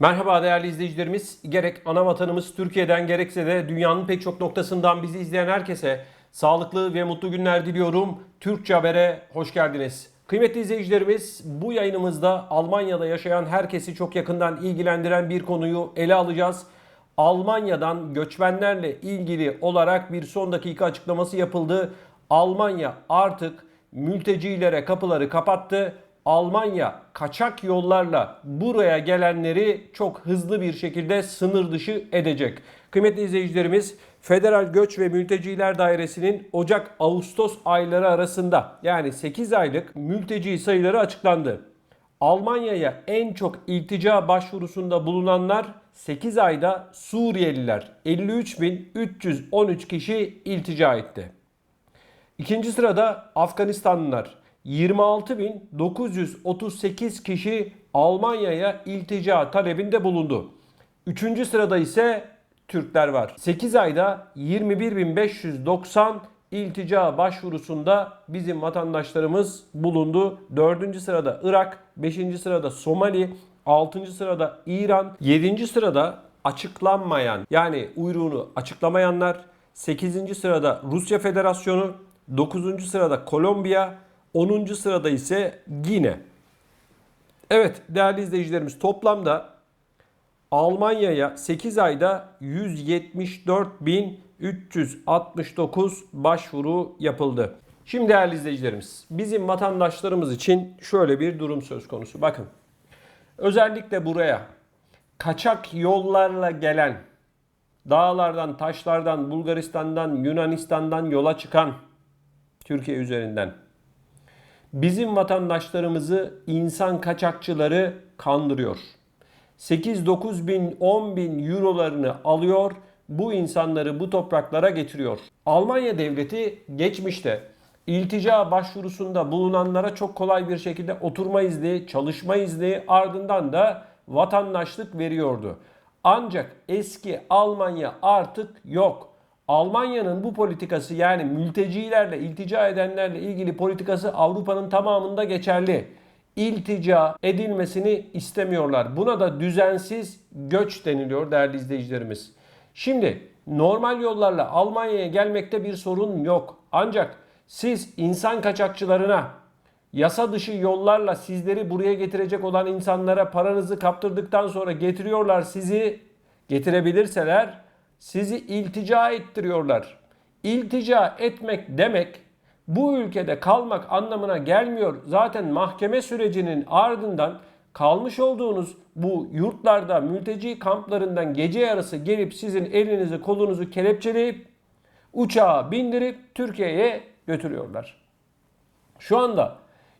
Merhaba değerli izleyicilerimiz. Gerek ana vatanımız Türkiye'den gerekse de dünyanın pek çok noktasından bizi izleyen herkese sağlıklı ve mutlu günler diliyorum. Türkçe Haber'e hoş geldiniz. Kıymetli izleyicilerimiz bu yayınımızda Almanya'da yaşayan herkesi çok yakından ilgilendiren bir konuyu ele alacağız. Almanya'dan göçmenlerle ilgili olarak bir son dakika açıklaması yapıldı. Almanya artık mültecilere kapıları kapattı. Almanya kaçak yollarla buraya gelenleri çok hızlı bir şekilde sınır dışı edecek. Kıymetli izleyicilerimiz, Federal Göç ve Mülteciler Dairesi'nin Ocak-Ağustos ayları arasında yani 8 aylık mülteci sayıları açıklandı. Almanya'ya en çok iltica başvurusunda bulunanlar 8 ayda Suriyeliler 53.313 kişi iltica etti. İkinci sırada Afganistanlılar 26.938 kişi Almanya'ya iltica talebinde bulundu. Üçüncü sırada ise Türkler var. 8 ayda 21.590 iltica başvurusunda bizim vatandaşlarımız bulundu. Dördüncü sırada Irak, beşinci sırada Somali, altıncı sırada İran, yedinci sırada açıklanmayan yani uyruğunu açıklamayanlar, 8. sırada Rusya Federasyonu, 9. sırada Kolombiya, 10. sırada ise Gine. Evet değerli izleyicilerimiz toplamda Almanya'ya 8 ayda 174.369 başvuru yapıldı. Şimdi değerli izleyicilerimiz bizim vatandaşlarımız için şöyle bir durum söz konusu. Bakın özellikle buraya kaçak yollarla gelen dağlardan, taşlardan, Bulgaristan'dan, Yunanistan'dan yola çıkan Türkiye üzerinden bizim vatandaşlarımızı insan kaçakçıları kandırıyor. 8-9 bin 10 bin eurolarını alıyor bu insanları bu topraklara getiriyor. Almanya devleti geçmişte iltica başvurusunda bulunanlara çok kolay bir şekilde oturma izni, çalışma izni ardından da vatandaşlık veriyordu. Ancak eski Almanya artık yok. Almanya'nın bu politikası yani mültecilerle, iltica edenlerle ilgili politikası Avrupa'nın tamamında geçerli. İltica edilmesini istemiyorlar. Buna da düzensiz göç deniliyor değerli izleyicilerimiz. Şimdi normal yollarla Almanya'ya gelmekte bir sorun yok. Ancak siz insan kaçakçılarına, yasa dışı yollarla sizleri buraya getirecek olan insanlara paranızı kaptırdıktan sonra getiriyorlar sizi getirebilirseler sizi iltica ettiriyorlar. İltica etmek demek bu ülkede kalmak anlamına gelmiyor. Zaten mahkeme sürecinin ardından kalmış olduğunuz bu yurtlarda, mülteci kamplarından gece yarısı gelip sizin elinizi kolunuzu kelepçeleyip uçağa bindirip Türkiye'ye götürüyorlar. Şu anda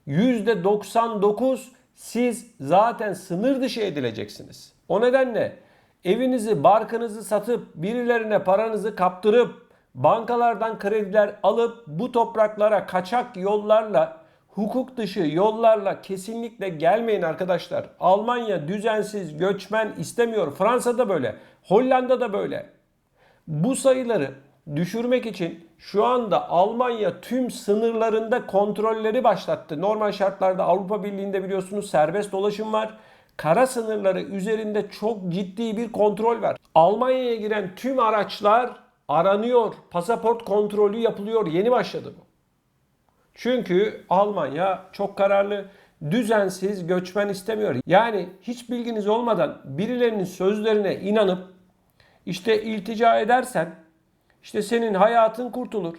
%99 siz zaten sınır dışı edileceksiniz. O nedenle evinizi, barkınızı satıp birilerine paranızı kaptırıp bankalardan krediler alıp bu topraklara kaçak yollarla, hukuk dışı yollarla kesinlikle gelmeyin arkadaşlar. Almanya düzensiz göçmen istemiyor. Fransa'da böyle, Hollanda'da böyle. Bu sayıları düşürmek için şu anda Almanya tüm sınırlarında kontrolleri başlattı. Normal şartlarda Avrupa Birliği'nde biliyorsunuz serbest dolaşım var. Kara sınırları üzerinde çok ciddi bir kontrol var. Almanya'ya giren tüm araçlar aranıyor. Pasaport kontrolü yapılıyor. Yeni başladı bu. Çünkü Almanya çok kararlı düzensiz göçmen istemiyor. Yani hiç bilginiz olmadan birilerinin sözlerine inanıp işte iltica edersen işte senin hayatın kurtulur.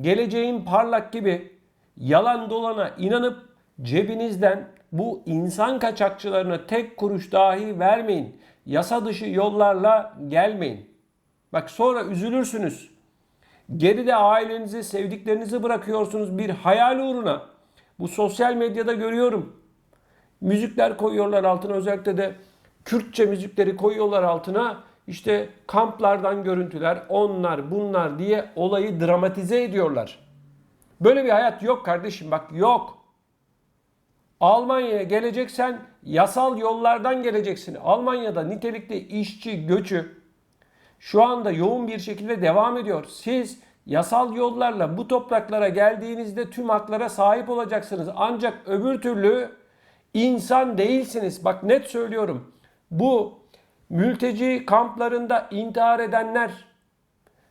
Geleceğin parlak gibi yalan dolana inanıp cebinizden bu insan kaçakçılarına tek kuruş dahi vermeyin. Yasa dışı yollarla gelmeyin. Bak sonra üzülürsünüz. Geride ailenizi, sevdiklerinizi bırakıyorsunuz bir hayal uğruna. Bu sosyal medyada görüyorum. Müzikler koyuyorlar altına özellikle de Kürtçe müzikleri koyuyorlar altına. İşte kamplardan görüntüler, onlar, bunlar diye olayı dramatize ediyorlar. Böyle bir hayat yok kardeşim bak yok. Almanya'ya geleceksen yasal yollardan geleceksin. Almanya'da nitelikli işçi göçü şu anda yoğun bir şekilde devam ediyor. Siz yasal yollarla bu topraklara geldiğinizde tüm haklara sahip olacaksınız. Ancak öbür türlü insan değilsiniz. Bak net söylüyorum. bu mülteci kamplarında intihar edenler,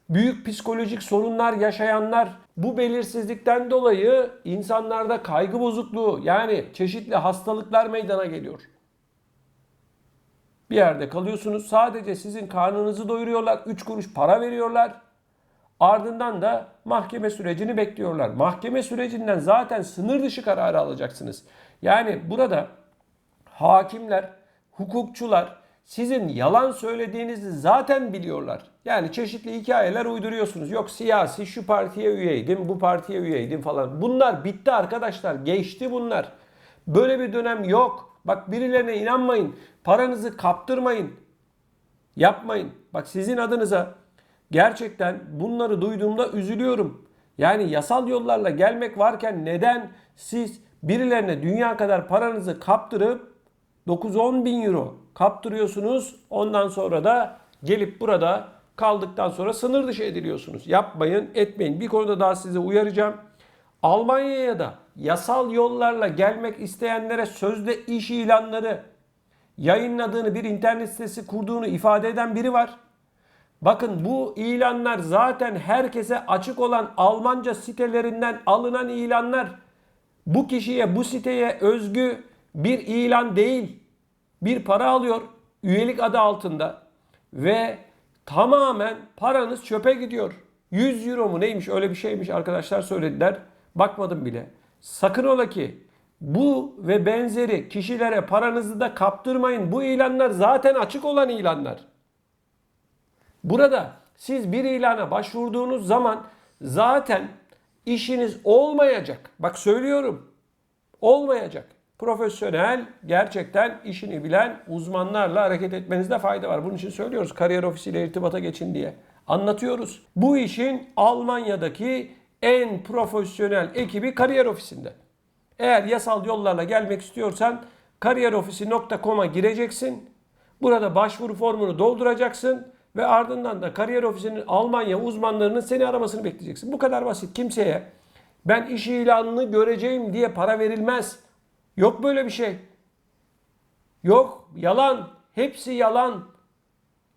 büyük psikolojik sorunlar yaşayanlar, bu belirsizlikten dolayı insanlarda kaygı bozukluğu yani çeşitli hastalıklar meydana geliyor. Bir yerde kalıyorsunuz sadece sizin karnınızı doyuruyorlar, 3 kuruş para veriyorlar. Ardından da mahkeme sürecini bekliyorlar. Mahkeme sürecinden zaten sınır dışı kararı alacaksınız. Yani burada hakimler, hukukçular sizin yalan söylediğinizi zaten biliyorlar. Yani çeşitli hikayeler uyduruyorsunuz. Yok siyasi şu partiye üyeydim, bu partiye üyeydim falan. Bunlar bitti arkadaşlar. Geçti bunlar. Böyle bir dönem yok. Bak birilerine inanmayın. Paranızı kaptırmayın. Yapmayın. Bak sizin adınıza gerçekten bunları duyduğumda üzülüyorum. Yani yasal yollarla gelmek varken neden siz birilerine dünya kadar paranızı kaptırıp 9-10 bin euro kaptırıyorsunuz. Ondan sonra da gelip burada kaldıktan sonra sınır dışı ediliyorsunuz. Yapmayın, etmeyin. Bir konuda daha size uyaracağım. Almanya'ya da yasal yollarla gelmek isteyenlere sözde iş ilanları yayınladığını bir internet sitesi kurduğunu ifade eden biri var. Bakın bu ilanlar zaten herkese açık olan Almanca sitelerinden alınan ilanlar. Bu kişiye, bu siteye özgü bir ilan değil. Bir para alıyor üyelik adı altında ve tamamen paranız çöpe gidiyor. 100 euro mu neymiş öyle bir şeymiş arkadaşlar söylediler. Bakmadım bile. Sakın ola ki bu ve benzeri kişilere paranızı da kaptırmayın. Bu ilanlar zaten açık olan ilanlar. Burada siz bir ilana başvurduğunuz zaman zaten işiniz olmayacak. Bak söylüyorum. Olmayacak. Profesyonel, gerçekten işini bilen uzmanlarla hareket etmenizde fayda var. Bunun için söylüyoruz kariyer ofisiyle irtibata geçin diye. Anlatıyoruz. Bu işin Almanya'daki en profesyonel ekibi kariyer ofisinde. Eğer yasal yollarla gelmek istiyorsan kariyerofisi.com'a gireceksin. Burada başvuru formunu dolduracaksın ve ardından da kariyer ofisinin Almanya uzmanlarının seni aramasını bekleyeceksin. Bu kadar basit. Kimseye ben iş ilanını göreceğim diye para verilmez. Yok böyle bir şey. Yok. Yalan. Hepsi yalan.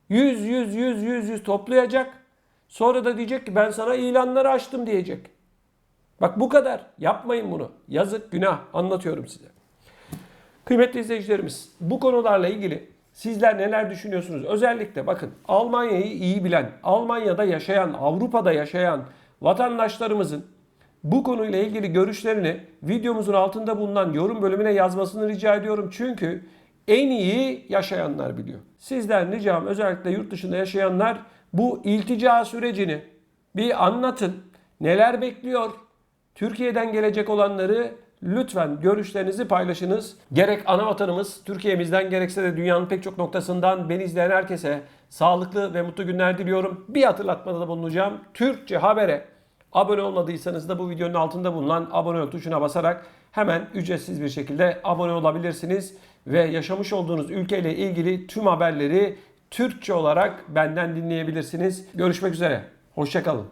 Yüz yüz yüz yüz yüz toplayacak. Sonra da diyecek ki ben sana ilanları açtım diyecek. Bak bu kadar. Yapmayın bunu. Yazık, günah. Anlatıyorum size. Kıymetli izleyicilerimiz, bu konularla ilgili sizler neler düşünüyorsunuz? Özellikle bakın Almanya'yı iyi bilen, Almanya'da yaşayan, Avrupa'da yaşayan vatandaşlarımızın bu konuyla ilgili görüşlerini videomuzun altında bulunan yorum bölümüne yazmasını rica ediyorum. Çünkü en iyi yaşayanlar biliyor. Sizden ricam özellikle yurt dışında yaşayanlar bu iltica sürecini bir anlatın. Neler bekliyor? Türkiye'den gelecek olanları lütfen görüşlerinizi paylaşınız. Gerek ana vatanımız Türkiye'mizden gerekse de dünyanın pek çok noktasından beni izleyen herkese sağlıklı ve mutlu günler diliyorum. Bir hatırlatmada da bulunacağım. Türkçe Haber'e abone olmadıysanız da bu videonun altında bulunan abone ol tuşuna basarak hemen ücretsiz bir şekilde abone olabilirsiniz. Ve yaşamış olduğunuz ülkeyle ilgili tüm haberleri Türkçe olarak benden dinleyebilirsiniz. Görüşmek üzere. Hoşçakalın.